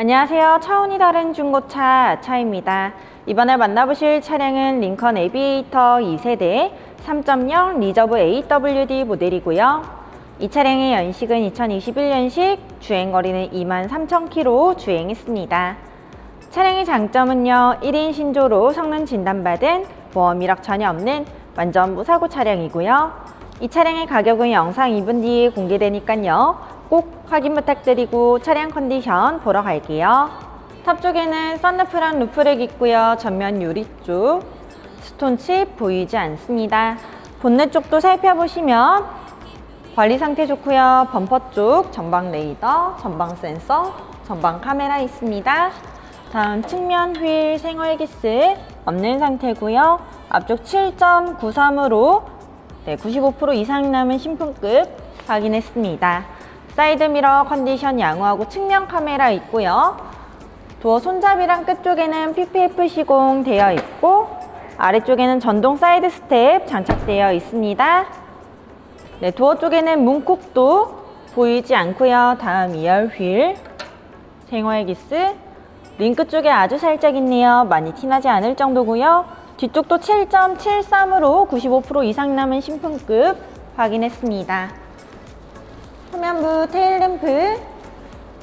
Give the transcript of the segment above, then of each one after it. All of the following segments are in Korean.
안녕하세요. 차원이 다른 중고차 차입니다. 이번에 만나보실 차량은 링컨 에비에이터 2세대 3.0 리저브 AWD 모델이고요. 이 차량의 연식은 2021년식, 주행거리는 23,000km 주행했습니다. 차량의 장점은요, 1인 신조로 성능 진단받은 보험 이력 전혀 없는 완전 무사고 차량이고요. 이 차량의 가격은 영상 2분 뒤에 공개되니까요. 꼭 확인 부탁드리고 차량 컨디션 보러 갈게요. 탑 쪽에는 썬루프랑 루프렉 있고요. 전면 유리 쪽 스톤칩 보이지 않습니다. 본넷 쪽도 살펴보시면 관리 상태 좋고요. 범퍼 쪽 전방 레이더, 전방 센서, 전방 카메라 있습니다. 다음 측면 휠 생활 기스 없는 상태고요. 앞쪽 7.93으로 네, 95% 이상 남은 신품급 확인했습니다. 사이드 미러 컨디션 양호하고 측면 카메라 있고요. 도어 손잡이랑 끝쪽에는 PPF 시공 되어 있고 아래쪽에는 전동 사이드 스텝 장착되어 있습니다. 네, 도어 쪽에는 문콕도 보이지 않고요. 다음 2열 휠 생활 기스 링크 쪽에 아주 살짝 있네요. 많이 티나지 않을 정도고요. 뒤쪽도 7.73으로 95% 이상 남은 신품급 확인했습니다. 후면부 테일램프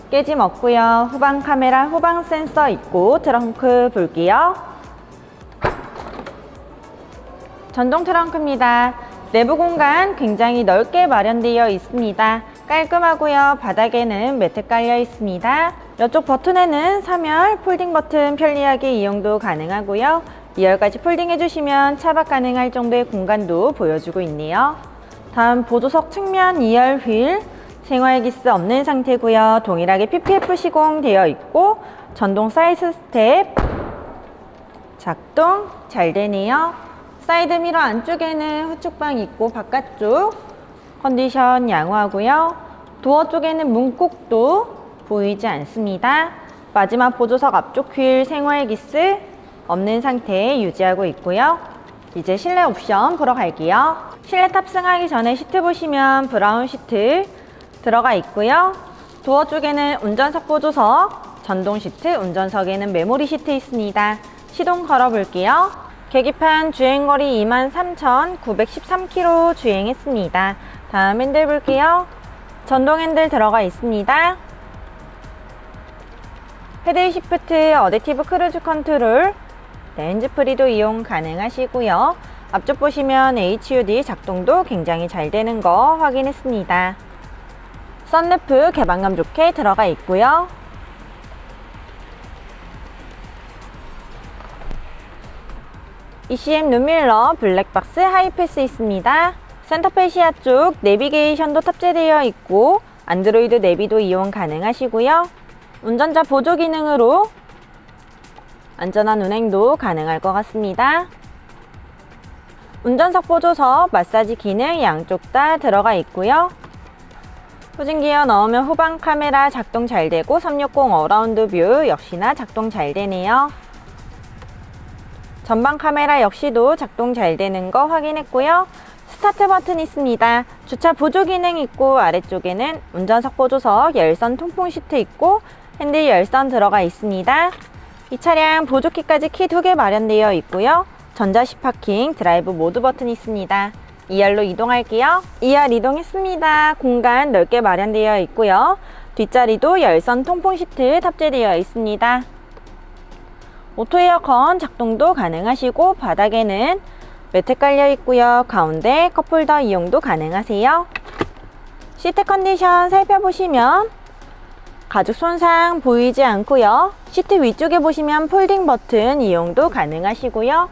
깨짐 없고요. 후방 카메라, 후방 센서 있고 트렁크 볼게요. 전동 트렁크입니다. 내부 공간 굉장히 넓게 마련되어 있습니다. 깔끔하고요. 바닥에는 매트 깔려 있습니다. 이쪽 버튼에는 3열 폴딩 버튼 편리하게 이용도 가능하고요. 2열까지 폴딩 해주시면 차박 가능할 정도의 공간도 보여주고 있네요. 다음 보조석 측면 2열 휠 생활 기스 없는 상태고요. 동일하게 PPF 시공되어 있고 전동 사이드 스텝 작동 잘 되네요. 사이드 미러 안쪽에는 후측방 있고 바깥쪽 컨디션 양호하고요. 도어 쪽에는 문콕도 보이지 않습니다. 마지막 보조석 앞쪽 휠 생활 기스 없는 상태 유지하고 있고요. 이제 실내 옵션 보러 갈게요. 실내 탑승하기 전에 시트 보시면 브라운 시트 들어가 있고요. 도어 쪽에는 운전석 보조석, 전동 시트, 운전석에는 메모리 시트 있습니다. 시동 걸어 볼게요. 계기판 주행거리 23,913km 주행했습니다. 다음 핸들 볼게요. 전동 핸들 들어가 있습니다. 헤드 시프트, 어댑티브 크루즈 컨트롤, 네, 핸즈프리도 이용 가능하시고요. 앞쪽 보시면 HUD 작동도 굉장히 잘 되는 거 확인했습니다. 썬루프 개방감 좋게 들어가 있고요. ECM 룸밀러 블랙박스 하이패스 있습니다. 센터페시아 쪽 내비게이션도 탑재되어 있고 안드로이드 내비도 이용 가능하시고요. 운전자 보조 기능으로 안전한 운행도 가능할 것 같습니다. 운전석 보조석 마사지 기능 양쪽 다 들어가 있고요. 후진기어 넣으면 후방 카메라 작동 잘 되고 360 어라운드 뷰 역시나 작동 잘 되네요. 전방 카메라 역시도 작동 잘 되는 거 확인했고요. 스타트 버튼 있습니다. 주차 보조 기능 있고 아래쪽에는 운전석 보조석 열선 통풍 시트 있고 핸들 열선 들어가 있습니다. 이 차량 보조키까지 키 두 개 마련되어 있고요. 전자식 파킹 드라이브 모드 버튼 있습니다. 2열로 이동할게요. 2열 이동했습니다. 공간 넓게 마련되어 있고요. 뒷자리도 열선 통풍 시트 탑재되어 있습니다. 오토 에어컨 작동도 가능하시고 바닥에는 매트 깔려 있고요. 가운데 컵홀더 이용도 가능하세요. 시트 컨디션 살펴보시면 가죽 손상 보이지 않고요. 시트 위쪽에 보시면 폴딩 버튼 이용도 가능하시고요.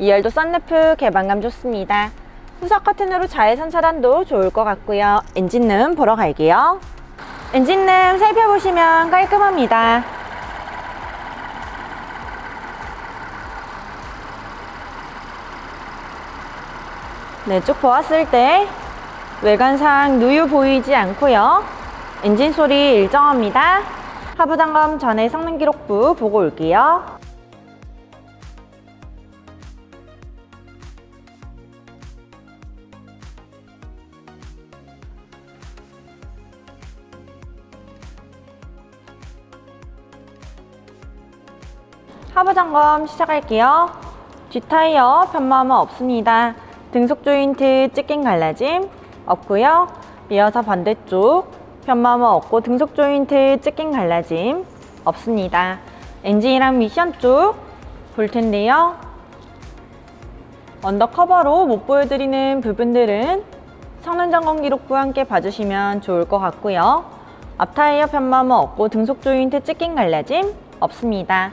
2열도 썬루프 개방감 좋습니다. 후석 커튼으로 자외선 차단도 좋을 것 같고요. 엔진룸 보러 갈게요. 엔진룸 살펴보시면 깔끔합니다. 네, 쭉 보았을 때 외관상 누유 보이지 않고요. 엔진 소리 일정합니다. 하부 점검 전에 성능 기록부 보고 올게요. 하부 점검 시작할게요. 뒷타이어 편마모 없습니다. 등속 조인트 찢긴 갈라짐 없고요. 이어서 반대쪽 편마모 없고 등속 조인트 찢긴 갈라짐 없습니다. 엔진이랑 미션 쪽 볼 텐데요. 언더커버로 못 보여드리는 부분들은 성능 점검 기록부와 함께 봐주시면 좋을 것 같고요. 앞타이어 편마모 없고 등속 조인트 찢긴 갈라짐 없습니다.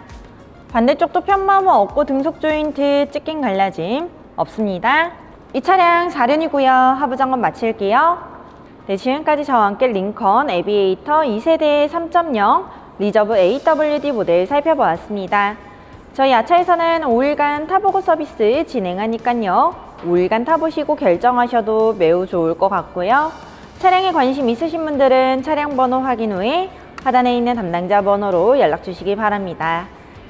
반대쪽도 편마모 없고 등속 조인트 찢긴 갈라짐 없습니다. 이 차량 4륜이고요. 하부 점검 마칠게요. 네, 지금까지 저와 함께 링컨 에비에이터 2세대 3.0 리저브 AWD 모델 살펴보았습니다. 저희 야차에서는 5일간 타보고 서비스 진행하니까요. 5일간 타보시고 결정하셔도 매우 좋을 것 같고요. 차량에 관심 있으신 분들은 차량 번호 확인 후에 하단에 있는 담당자 번호로 연락 주시기 바랍니다.